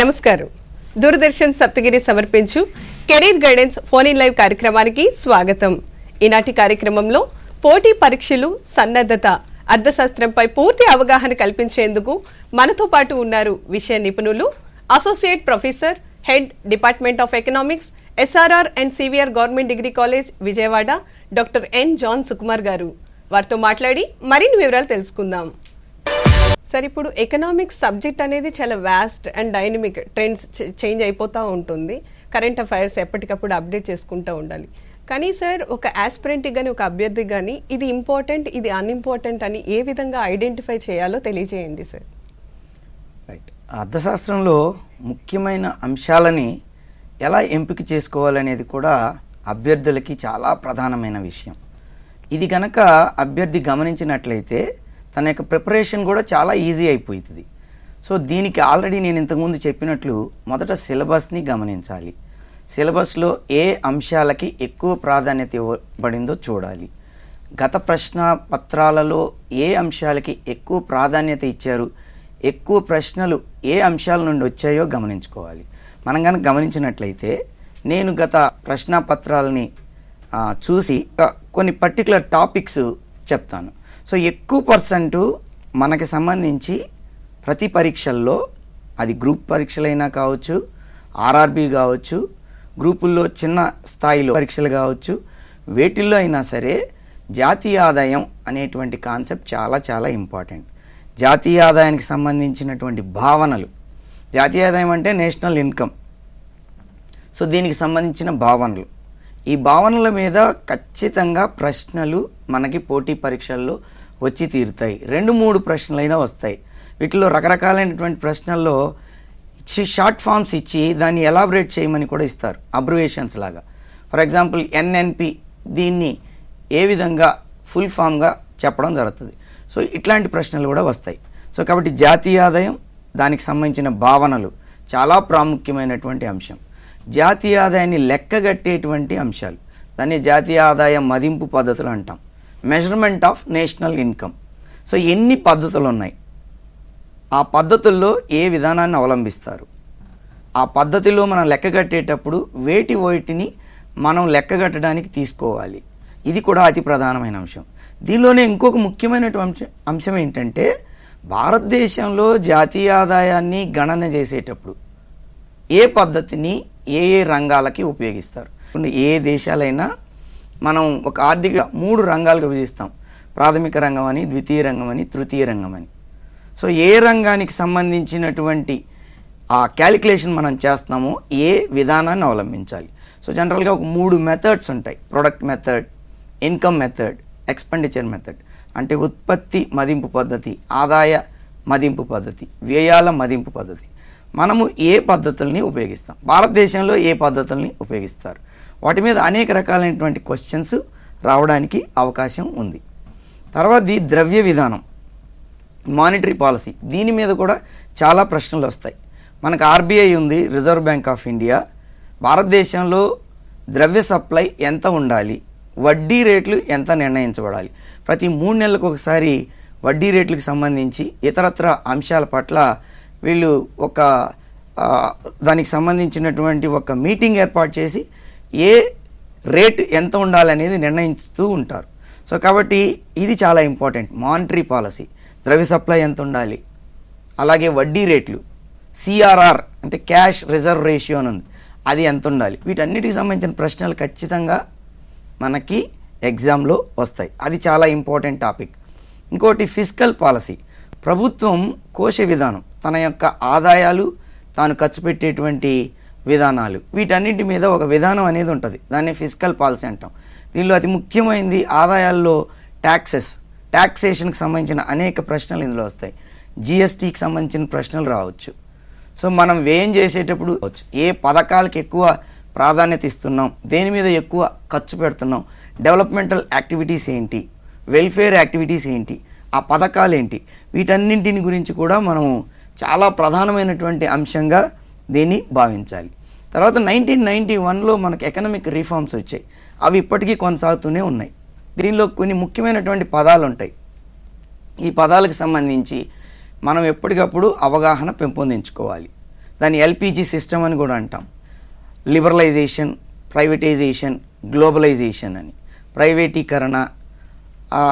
నమస్కారం. దూరదర్శన్ సప్తగిరి సమర్పించు career guidance phone in live కార్యక్రమానికి స్వాగతం. ఈనాటి కార్యక్రమంలో పోటీ పరీక్షలు సన్నద్ధత అర్థశాస్త్రంపై పూర్తి అవగాహన కల్పించేందుకు మనతో పాటు ఉన్నారు విషయ నిపుణులు associate professor head department of economics SRR and CVR government degree college Vijayawada doctor N John Sukumar garu. వారితో మాట్లాడి మరిన్ని వివరాలు తెలుసుకుందాం. సార్ ఇప్పుడు ఎకనామిక్స్ సబ్జెక్ట్ అనేది చాలా vast and dynamic trends change అయిపోతూ ఉంటుంది. కరెంట్ అఫైర్స్ ఎప్పటికప్పుడు అప్డేట్ చేసుకుంటూ ఉండాలి. కానీ సార్ ఒక ఆస్పిరెంట్కి కానీ ఒక అభ్యర్థికి కానీ ఇది ఇంపార్టెంట్ ఇది అన్ఇంపార్టెంట్ అని ఏ విధంగా ఐడెంటిఫై చేయాలో తెలియజేయండి సార్. రైట్ అర్థశాస్త్రంలో ముఖ్యమైన అంశాలని ఎలా ఎంపిక చేసుకోవాలనేది కూడా అభ్యర్థులకి చాలా ప్రధానమైన విషయం. ఇది కనుక అభ్యర్థి గమనించినట్లయితే తన యొక్క ప్రిపరేషన్ కూడా చాలా ఈజీ అయిపోతుంది సో దీనికి ఆల్రెడీ నేను ఇంతకుముందు చెప్పినట్లు మొదట సిలబస్ని గమనించాలి. సిలబస్లో ఏ అంశాలకి ఎక్కువ ప్రాధాన్యత ఇవ్వబడిందో చూడాలి. గత ప్రశ్న పత్రాలలో ఏ అంశాలకి ఎక్కువ ప్రాధాన్యత ఇచ్చారు ఎక్కువ ప్రశ్నలు ఏ అంశాల నుండి వచ్చాయో గమనించుకోవాలి. మనం కనుక గమనించినట్లయితే నేను గత ప్రశ్న పత్రాలని చూసి కొన్ని పర్టికులర్ టాపిక్స్ చెప్తాను. సో ఎక్కువ పర్సెంట్ మనకి సంబంధించి ప్రతి పరీక్షల్లో అది గ్రూప్ పరీక్షలైనా కావచ్చు ఆర్ఆర్బి కావచ్చు గ్రూపుల్లో చిన్న స్థాయిలో పరీక్షలు కావచ్చు వేటిల్లో అయినా సరే జాతీయ ఆదాయం అనేటువంటి కాన్సెప్ట్ చాలా చాలా ఇంపార్టెంట్. జాతీయ ఆదాయానికి సంబంధించినటువంటి భావనలు. జాతీయ ఆదాయం అంటే నేషనల్ ఇన్కమ్. సో దీనికి సంబంధించిన భావనలు. ఈ భావనల మీద ఖచ్చితంగా ప్రశ్నలు మనకి పోటీ పరీక్షల్లో వచ్చి తీరుతాయి. రెండు మూడు ప్రశ్నలైనా వస్తాయి. వీటిలో రకరకాలైనటువంటి ప్రశ్నల్లో ఇచ్చి షార్ట్ ఫామ్స్ ఇచ్చి దాన్ని ఎలాబరేట్ చేయమని కూడా ఇస్తారు. అబ్రివేషన్స్ లాగా. ఫర్ ఎగ్జాంపుల్ ఎన్ఎన్పి దీన్ని ఏ విధంగా ఫుల్ ఫామ్గా చెప్పడం జరుగుతుంది. సో ఇట్లాంటి ప్రశ్నలు కూడా వస్తాయి. సో కాబట్టి జాతీయ ఆదాయం దానికి సంబంధించిన భావనలు చాలా ప్రాముఖ్యమైనటువంటి అంశం. జాతీయ ఆదాయాన్ని లెక్కగట్టేటువంటి అంశాలు. దాన్ని జాతీయ ఆదాయ మదింపు పద్ధతులు అంటాం. Measurement of national income so ఎన్ని పద్ధతులు ఉన్నాయి ఆ పద్ధతుల్లో ఏ విధానాన్ని అవలంబిస్తారు? ఆ పద్ధతిలో మనం లెక్కగట్టేటప్పుడు వేటి వేటిని మనం లెక్కగట్టడానికి తీసుకోవాలి. ఇది కూడా అతి ప్రధానమైన అంశం. దీనిలోనే ఇంకొక ముఖ్యమైనటువంటి అంశం అంశం ఏంటంటే భారతదేశంలో జాతీయ ఆదాయాన్ని గణన చేసేటప్పుడు ఏ పద్ధతిని ఏ ఏ రంగాలకి ఉపయోగిస్తారు. ఏ దేశాలైనా మనం ఒక ఆర్థిక మూడు రంగాలుగా విభజిస్తాం. ప్రాథమిక రంగం అని ద్వితీయ రంగం అని తృతీయ రంగం అని. సో ఏ రంగానికి సంబంధించినటువంటి ఆ క్యాలిక్యులేషన్ మనం చేస్తున్నామో ఏ విధానాన్ని అవలంబించాలి. సో జనరల్గా ఒక మూడు మెథడ్స్ ఉంటాయి. Product method income method expenditure method. అంటే ఉత్పత్తి మదింపు పద్ధతి ఆదాయ మదింపు పద్ధతి వ్యయాల మదింపు పద్ధతి. మనము ఏ పద్ధతుల్ని ఉపయోగిస్తాం? భారతదేశంలో ఏ పద్ధతుల్ని ఉపయోగిస్తారు? వాటి మీద అనేక రకాలైనటువంటి క్వశ్చన్స్ రావడానికి అవకాశం ఉంది. తర్వాతది ద్రవ్య విధానం. మానిటరీ పాలసీ దీని మీద కూడా చాలా ప్రశ్నలు వస్తాయి. మనకు ఆర్బీఐ ఉంది రిజర్వ్ బ్యాంక్ ఆఫ్ ఇండియా భారతదేశంలో ద్రవ్య సప్లై ఎంత ఉండాలి? వడ్డీ రేట్లు ఎంత నిర్ణయించబడాలి? ప్రతి మూడు నెలలకు ఒకసారి వడ్డీ రేట్లకు సంబంధించి ఇతరత్ర అంశాల పట్ల వీళ్ళు ఒక దానికి సంబంధించినటువంటి ఒక మీటింగ్ ఏర్పాటు చేసి ఏ రేట్ ఎంత ఉండాలనేది నిర్ణయిస్తూ ఉంటారు. సో కాబట్టి ఇది చాలా ఇంపార్టెంట్. Monetary policy. ద్రవ్య సప్లై ఎంత ఉండాలి? అలాగే వడ్డీ రేట్లు. సిఆర్ఆర్ అంటే క్యాష్ రిజర్వ్ రేషియో అని ఉంది. అది ఎంత ఉండాలి? వీటన్నిటికి సంబంధించిన ప్రశ్నలు ఖచ్చితంగా మనకి ఎగ్జామ్లో వస్తాయి. అది చాలా ఇంపార్టెంట్ టాపిక్. ఇంకోటి ఫిజికల్ పాలసీ. ప్రభుత్వం కోశ విధానం. తన యొక్క ఆదాయాలు తాను ఖర్చు పెట్టేటువంటి విధానాలు. వీటన్నిటి మీద ఒక విధానం అనేది ఉంటుంది. దాన్ని ఫిజికల్ పాలసీ అంటాం. దీనిలో అతి ముఖ్యమైనది ఆదాయాల్లో ట్యాక్సెస్ ట్యాక్సేషన్కి సంబంధించిన అనేక ప్రశ్నలు ఇందులో వస్తాయి. జిఎస్టీకి సంబంధించిన ప్రశ్నలు రావచ్చు. సో మనం వ్యయం చేసేటప్పుడు ఏ పథకాలకు ఎక్కువ ప్రాధాన్యత ఇస్తున్నాం? దేని మీద ఎక్కువ ఖర్చు పెడుతున్నాం? డెవలప్మెంటల్ యాక్టివిటీస్ ఏంటి? వెల్ఫేర్ యాక్టివిటీస్ ఏంటి? ఆ పథకాలు ఏంటి? వీటన్నింటిని గురించి కూడా మనము చాలా ప్రధానమైనటువంటి అంశంగా దీన్ని భావించాలి. తర్వాత నైన్టీన్ నైన్టీ వన్లో మనకు ఎకనామిక్ రిఫార్మ్స్ వచ్చాయి. అవి ఇప్పటికీ కొనసాగుతూనే ఉన్నాయి. దీనిలో కొన్ని ముఖ్యమైనటువంటి పదాలు ఉంటాయి ఈ పదాలకు సంబంధించి మనం ఎప్పటికప్పుడు అవగాహన పెంపొందించుకోవాలి. దాన్ని ఎల్పిజి సిస్టమ్ అని కూడా అంటాం. లిబరలైజేషన్ ప్రైవేటైజేషన్ గ్లోబలైజేషన్ అని. ప్రైవేటీకరణ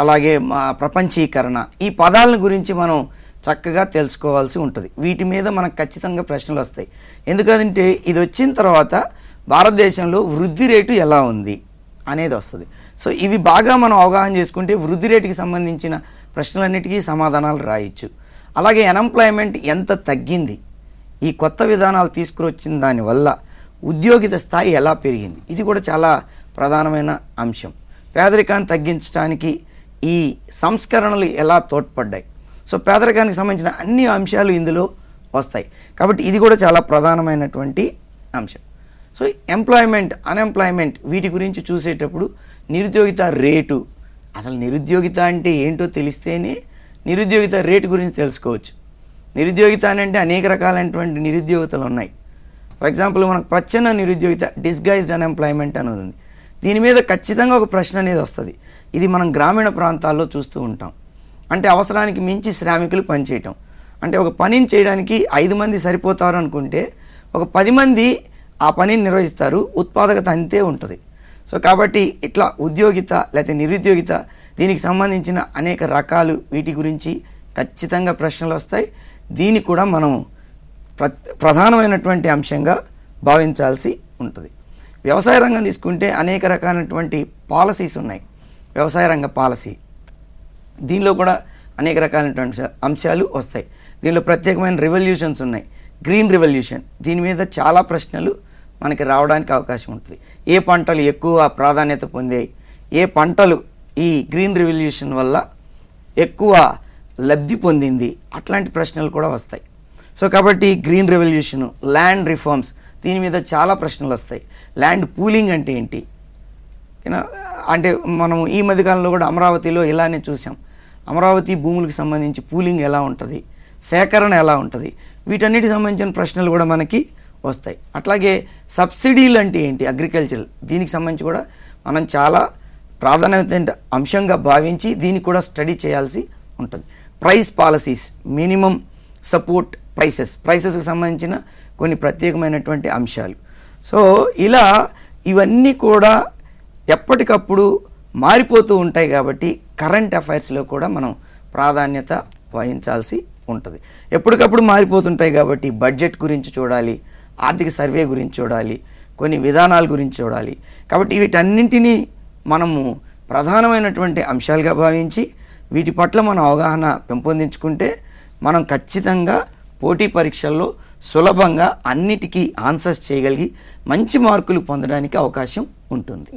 అలాగే మా ప్రపంచీకరణ. ఈ పదాలను గురించి మనం చక్కగా తెలుసుకోవాల్సి ఉంటుంది. వీటి మీద మనకు ఖచ్చితంగా ప్రశ్నలు వస్తాయి. ఎందుకంటే ఇది వచ్చిన తర్వాత భారతదేశంలో వృద్ధి రేటు ఎలా ఉంది అనేది వస్తుంది. సో ఇవి బాగా మనం అవగాహన చేసుకుంటే వృద్ధి రేటుకి సంబంధించిన ప్రశ్నలన్నిటికీ సమాధానాలు రాయొచ్చు. అలాగే అన్ఎంప్లాయ్మెంట్ ఎంత తగ్గింది? ఈ కొత్త విధానాలు తీసుకురొచ్చిన దానివల్ల ఉద్యోగిత స్థాయి ఎలా పెరిగింది? ఇది కూడా చాలా ప్రధానమైన అంశం. పేదరికాన్ని తగ్గించడానికి ఈ సంస్కరణలు ఎలా తోడ్పడ్డాయి? సో పేదరికానికి సంబంధించిన అన్ని అంశాలు ఇందులో వస్తాయి. కాబట్టి ఇది కూడా చాలా ప్రధానమైనటువంటి అంశం. సో ఎంప్లాయ్మెంట్ అన్ఎంప్లాయ్మెంట్ వీటి గురించి చూసేటప్పుడు నిరుద్యోగిత రేటు. అసలు నిరుద్యోగిత అంటే ఏంటో తెలిస్తేనే నిరుద్యోగిత రేటు గురించి తెలుసుకోవచ్చు. నిరుద్యోగిత అంటే అనేక రకాలైనటువంటి నిరుద్యోగితలు ఉన్నాయి. ఫర్ ఎగ్జాంపుల్ మనకు ప్రచ్ఛన్న నిరుద్యోగిత డిస్గైజ్డ్ అన్ఎంప్లాయ్మెంట్ అనేది ఉంది. దీని మీద ఖచ్చితంగా ఒక ప్రశ్న అనేది వస్తుంది. ఇది మనం గ్రామీణ ప్రాంతాల్లో చూస్తూ ఉంటాం. అంటే అవసరానికి మించి శ్రామికులు పనిచేయటం. అంటే ఒక పనిని చేయడానికి ఐదు మంది సరిపోతారు అనుకుంటే ఒక పది మంది ఆ పనిని నిర్వహిస్తారు ఉత్పాదకత అంతే ఉంటుంది. సో కాబట్టి ఇట్లా ఉద్యోగిత లేకపోతే నిరుద్యోగిత దీనికి సంబంధించిన అనేక రకాలు వీటి గురించి ఖచ్చితంగా ప్రశ్నలు వస్తాయి. దీన్ని కూడా మనం ప్ర ప్రధానమైనటువంటి అంశంగా భావించాల్సి ఉంటుంది. వ్యవసాయ రంగం తీసుకుంటే అనేక రకాలైనటువంటి పాలసీస్ ఉన్నాయి. వ్యవసాయ రంగ పాలసీ. దీనిలో కూడా అనేక రకాలైనటువంటి అంశాలు వస్తాయి. దీనిలో ప్రత్యేకమైన రెవల్యూషన్స్ ఉన్నాయి. గ్రీన్ రెవల్యూషన్ దీని మీద చాలా ప్రశ్నలు మనకి రావడానికి అవకాశం ఉంటుంది. ఏ పంటలు ఎక్కువ ప్రాధాన్యత పొందాయి? ఏ పంటలు ఈ గ్రీన్ రెవల్యూషన్ వల్ల ఎక్కువ లబ్ధి పొందింది? అట్లాంటి ప్రశ్నలు కూడా వస్తాయి. సో కాబట్టి గ్రీన్ రెవల్యూషన్ ల్యాండ్ రిఫార్మ్స్ దీని మీద చాలా ప్రశ్నలు వస్తాయి. ల్యాండ్ పూలింగ్ అంటే ఏంటి? అంటే మనం ఈ మధ్యకాలంలో కూడా అమరావతిలో ఇలానే చూసాం అమరావతి భూములకు సంబంధించి పూలింగ్ ఎలా ఉంటుంది? సేకరణ ఎలా ఉంటుంది? వీటన్నిటికి సంబంధించిన ప్రశ్నలు కూడా మనకి వస్తాయి. అట్లాగే సబ్సిడీలు అంటే ఏంటి? అగ్రికల్చర్. దీనికి సంబంధించి కూడా మనం చాలా ప్రాధాన్యత అంశంగా భావించి దీన్ని కూడా స్టడీ చేయాల్సి ఉంటుంది. Price policies. Minimum support prices. ప్రైసెస్కి సంబంధించిన కొన్ని ప్రత్యేకమైనటువంటి అంశాలు. సో ఇలా ఇవన్నీ కూడా ఎప్పటికప్పుడు మారిపోతూ ఉంటాయి కాబట్టి కరెంట్ అఫైర్స్లో కూడా మనం ప్రాధాన్యత వహించాల్సి ఉంటుంది. ఎప్పటికప్పుడు మారిపోతుంటాయి కాబట్టి బడ్జెట్ గురించి చూడాలి ఆర్థిక సర్వే గురించి చూడాలి కొన్ని విధానాల గురించి చూడాలి. కాబట్టి వీటన్నింటినీ మనము ప్రధానమైనటువంటి అంశాలుగా భావించి వీటి పట్ల మనం అవగాహన పెంపొందించుకుంటే మనం ఖచ్చితంగా పోటీ పరీక్షల్లో సులభంగా అన్నిటికీ ఆన్సర్స్ చేయగలిగి మంచి మార్కులు పొందడానికి అవకాశం ఉంటుంది.